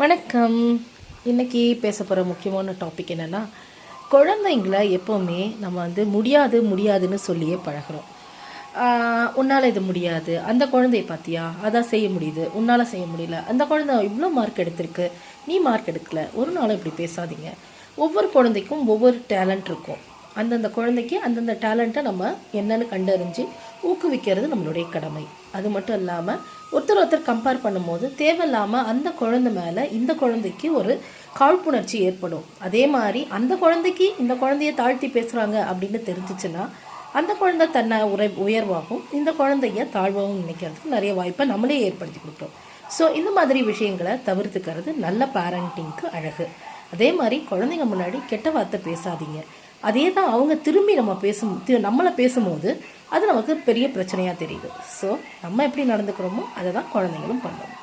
வணக்கம். இன்றைக்கி பேச போகிற முக்கியமான டாபிக் என்னென்னா குழந்தைங்களை எப்போவுமே நம்ம வந்து முடியாது முடியாதுன்னு சொல்லியே பழகுறோம். உன்னால் இது முடியாது. அந்த குழந்தைய பார்த்தியா? அதான் செய்ய முடியுது. உன்னால் செய்ய முடியல. அந்த குழந்தை இவ்வளோ மார்க் எடுத்திருக்கு. நீ மார்க் எடுக்கல. ஒரு நாளும் இப்படி பேசாதீங்க. ஒவ்வொரு குழந்தைக்கும் ஒவ்வொரு டேலண்ட் இருக்கும். அந்தந்த குழந்தைக்கு அந்தந்த டேலண்ட்டை நம்ம என்னென்னு கண்டறிஞ்சு ஊக்குவிக்கிறது நம்மளுடைய கடமை. அது மட்டும் இல்லாமல் ஒருத்தர் ஒருத்தர் கம்பேர் பண்ணும்போது தேவையில்லாமல் அந்த குழந்தை மேலே இந்த குழந்தைக்கு ஒரு காழ்ப்புணர்ச்சி ஏற்படும். அதே மாதிரி அந்த குழந்தைக்கு இந்த குழந்தைய தாழ்த்தி பேசுகிறாங்க அப்படின்னு தெரிஞ்சிச்சுன்னா அந்த குழந்தை தன்னை உரை உயர்வாகவும் இந்த குழந்தைய தாழ்வாகவும் நினைக்கிறதுக்கு நிறைய வாய்ப்பை நம்மளே ஏற்படுத்தி கொடுக்குறோம் ஸோ இந்த மாதிரி விஷயங்களை தவிர்த்துக்கிறது நல்ல பேரண்டிங்க்கு அழகு. அதே மாதிரி குழந்தைங்க முன்னாடி கெட்ட வார்த்தை பேசாதீங்க. அதே தான் அவங்க திரும்பி நம்ம பேசும் தி- நம்மளை பேசும்போது அது நமக்கு பெரிய பிரச்சனையாக தெரியுது. ஸோ நம்ம எப்படி நடந்துக்கிறோமோ அதை தான் குழந்தைங்களும் பண்ணுவோம்